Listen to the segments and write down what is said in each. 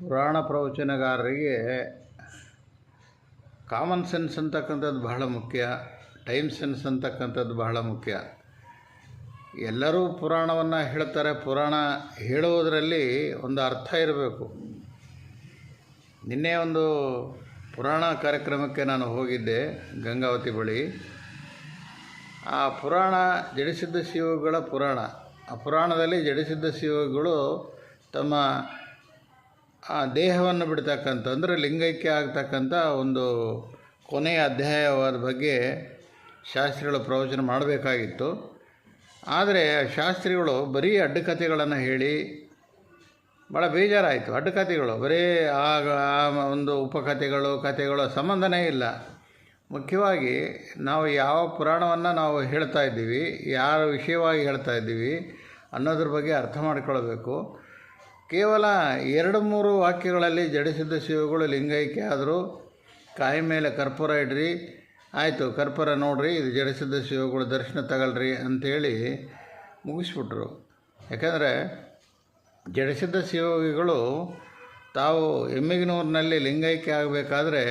ಪುರಾಣ ಪ್ರವಚನಗಾರರಿಗೆ common sense ಅಂತಕ್ಕಂಥದ್ದು ಬಹಳ ಮುಖ್ಯ ಟೈಮ್ ಸೆನ್ಸ್ ಅಂತಕ್ಕಂಥದ್ದು ಬಹಳ ಮುಖ್ಯ. ಎಲ್ಲರೂ ಪುರಾಣವನ್ನು ಹೇಳ್ತಾರೆ, ಪುರಾಣ ಹೇಳುವುದರಲ್ಲಿ ಒಂದು ಅರ್ಥ ಇರಬೇಕು. ನಿನ್ನೆ ಒಂದು ಪುರಾಣ ಕಾರ್ಯಕ್ರಮಕ್ಕೆ ನಾನು ಹೋಗಿದ್ದೆ, ಗಂಗಾವತಿ ಬಳಿ. ಆ ಪುರಾಣ ಜಡಿಸಿದ್ದ ಶಿವಗಳ ಪುರಾಣ. ಆ ಪುರಾಣದಲ್ಲಿ ಜಡಿಸಿದ್ದ ಶಿವಗಳು ತಮ್ಮ ಆ ದೇಹವನ್ನು ಬಿಡ್ತಕ್ಕಂಥ ಅಂದರೆ ಲಿಂಗೈಕ್ಯ ಆಗ್ತಕ್ಕಂಥ ಒಂದು ಕೊನೆಯ ಅಧ್ಯಾಯವಾದ ಬಗ್ಗೆ ಶಾಸ್ತ್ರಿಗಳು ಪ್ರವಚನ ಮಾಡಬೇಕಾಗಿತ್ತು. ಆದರೆ ಶಾಸ್ತ್ರಿಗಳು ಬರೀ ಅಡ್ಡಕಥೆಗಳನ್ನು ಹೇಳಿ ಭಾಳ ಬೇಜಾರಾಯಿತು. ಅಡ್ಡಕಥೆಗಳು, ಬರೀ ಆ ಒಂದು ಉಪಕಥೆಗಳು, ಕಥೆಗಳು ಸಂಬಂಧನೇ ಇಲ್ಲ. ಮುಖ್ಯವಾಗಿ ನಾವು ಯಾವ ಪುರಾಣವನ್ನು ನಾವು ಹೇಳ್ತಾ ಇದ್ದೀವಿ, ಯಾರ ವಿಷಯವಾಗಿ ಹೇಳ್ತಾ ಇದ್ದೀವಿ ಅನ್ನೋದ್ರ ಬಗ್ಗೆ ಅರ್ಥ ಮಾಡಿಕೊಳ್ಬೇಕು. ಕೇವಲ ಎರಡು ಮೂರು ವಾಕ್ಯಗಳಲ್ಲಿ ಜಡಿಸಿದ್ದ ಶಿವಗಳು ಲಿಂಗೈಕ್ಯ ಆದರೂ, ಕಾಯಿ ಮೇಲೆ ಕರ್ಪೂರ ಇಡ್ರಿ, ಆಯಿತು ಕರ್ಪೂರ ನೋಡ್ರಿ, ಇದು ಜಡಿಸಿದ್ದ ಶಿವಗಳು ದರ್ಶನ ತಗೊಳ್ರಿ ಅಂಥೇಳಿ ಮುಗಿಸ್ಬಿಟ್ರು. ಯಾಕಂದರೆ ಜಡಿಸಿದ್ದ ಶಿವಗಳು ತಾವು ಎಮ್ಮಿಗನೂರಿನಲ್ಲಿ ಲಿಂಗೈಕ್ಯ ಆಗಬೇಕಾದ್ರೆ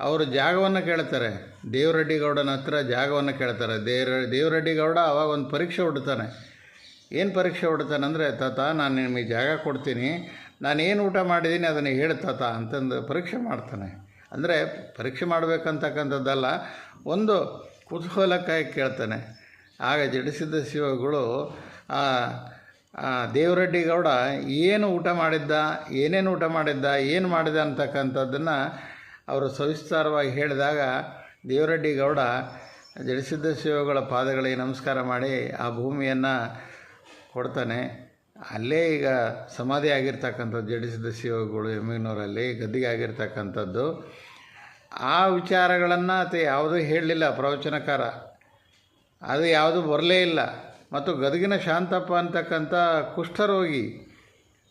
ಅವರು ಜಾಗವನ್ನು ಕೇಳ್ತಾರೆ. ದೇವರೆಡ್ಡಿಗೌಡನ ಹತ್ರ ಜಾಗವನ್ನು ಕೇಳ್ತಾರೆ. ದೇವ್ರ ದೇವರೆಡ್ಡಿಗೌಡ ಅವಾಗ ಒಂದು ಪರೀಕ್ಷೆ ಹೊಡ್ತಾನೆ ಏನು ಪರೀಕ್ಷೆ ಹೊಡ್ತಾನೆ ಅಂದರೆ, ತಾತ, ನಾನು ನಿಮಗೆ ಜಾಗ ಕೊಡ್ತೀನಿ, ನಾನು ಏನು ಊಟ ಮಾಡಿದ್ದೀನಿ ಅದನ್ನು ಹೇಳಿ, ತಾತ, ಅಂತಂದು ಪರೀಕ್ಷೆ ಮಾಡ್ತಾನೆ. ಅಂದರೆ ಪರೀಕ್ಷೆ ಮಾಡಬೇಕಂತಕ್ಕಂಥದ್ದಲ್ಲ, ಒಂದು ಕುತೂಹಲಕ್ಕಾಗಿ ಕೇಳ್ತಾನೆ. ಆಗ ಜಡಿಸಿದ್ದ ಶಿವಗಳು, ಆ ಆ, ದೇವರೆಡ್ಡಿ ಗೌಡ ಏನು ಊಟ ಮಾಡಿದ್ದ, ಏನೇನು ಊಟ ಮಾಡಿದ್ದ, ಏನು ಮಾಡಿದ ಅಂತಕ್ಕಂಥದ್ದನ್ನು ಅವರು ಸವಿಸ್ತಾರವಾಗಿ ಹೇಳಿದಾಗ ದೇವರೆಡ್ಡಿ ಗೌಡ ಜಡಿಸಿದ್ದ ಶಿವಗಳ ಪಾದಗಳಿಗೆ ನಮಸ್ಕಾರ ಮಾಡಿ ಆ ಭೂಮಿಯನ್ನು ಕೊಡ್ತಾನೆ. ಅಲ್ಲೇ ಈಗ ಸಮಾಧಿ ಆಗಿರ್ತಕ್ಕಂಥದ್ದು ಜಡಿಸಿದ ಶಿವಗಳು ಎಮ್ಮಿನೂರಲ್ಲಿ ಗದ್ದಿಗೆ ಆಗಿರ್ತಕ್ಕಂಥದ್ದು. ಆ ವಿಚಾರಗಳನ್ನು ಆತ ಯಾವುದೂ ಹೇಳಲಿಲ್ಲ, ಪ್ರವಚನಕಾರ. ಅದು ಯಾವುದೂ ಬರಲೇ ಇಲ್ಲ. ಮತ್ತು ಗದಗಿನ ಶಾಂತಪ್ಪ ಅಂತಕ್ಕಂಥ ಕುಷ್ಠರೋಗಿ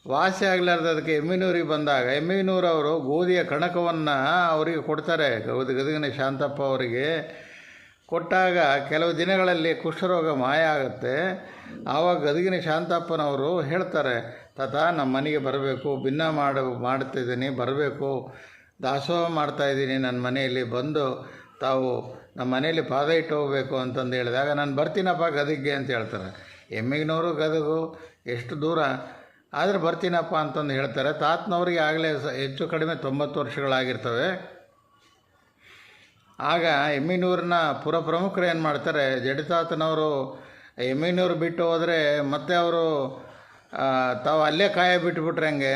ವಾಸಿ ಆಗಲಾರ್ದದಕ್ಕೆ ಎಮ್ಮಿನೂರಿಗೆ ಬಂದಾಗ ಎಮ್ಮಿನೂರವರು ಗೋಧಿಯ ಕಣಕವನ್ನು ಅವರಿಗೆ ಕೊಡ್ತಾರೆ ಗದ ಗದಗಿನ ಶಾಂತಪ್ಪ ಅವರಿಗೆ. ಕೊಟ್ಟಾಗ ಕೆಲವು ದಿನಗಳಲ್ಲಿ ಕುಷ್ಠರೋಗ ಮಾಯ ಆಗುತ್ತೆ ಆವಾಗ ಗದಗಿನ ಶಾಂತಪ್ಪನವರು ಹೇಳ್ತಾರೆ, ತಾತ ನಮ್ಮ ಮನೆಗೆ ಬರಬೇಕು, ಭಿನ್ನ ಮಾಡ ಮಾಡ್ತಿದ್ದೀನಿ ಬರಬೇಕು. ದಾಸೋಹ ಮಾಡ್ತಾಯಿದ್ದೀನಿ ನನ್ನ ಮನೆಯಲ್ಲಿ, ಬಂದು ತಾವು ನಮ್ಮ ಮನೆಯಲ್ಲಿ ಪಾದ ಇಟ್ಟು ಹೋಗಬೇಕು ಅಂತಂದು ಹೇಳಿದಾಗ ನಾನು ಬರ್ತೀನಪ್ಪ ಗದಗಿಗೆ ಅಂತ ಹೇಳ್ತಾರೆ. ಎಮ್ಮಿಗ್ನವರು ಗದಗು, ಎಷ್ಟು ದೂರ? ಆದರೆ ಬರ್ತೀನಪ್ಪ ಅಂತಂದು ಹೇಳ್ತಾರೆ. ತಾತನವ್ರಿಗೆ ಆಗಲೇ ಹೆಚ್ಚು ಕಡಿಮೆ ತೊಂಬತ್ತು ವರ್ಷಗಳಾಗಿರ್ತವೆ. ಆಗ ಎಮ್ಮಿನೂರಿನ ಪುರ ಪ್ರಮುಖರು ಏನು ಮಾಡ್ತಾರೆ, ಜಡಿತಾತನವರು ಎಮ್ಮಿನೂರು ಬಿಟ್ಟು ಹೋದರೆ ಮತ್ತೆ ಅವರು ತಾವು ಅಲ್ಲೇ ಕಾಯ ಬಿಟ್ಟುಬಿಟ್ರೆ ಹಂಗೆ?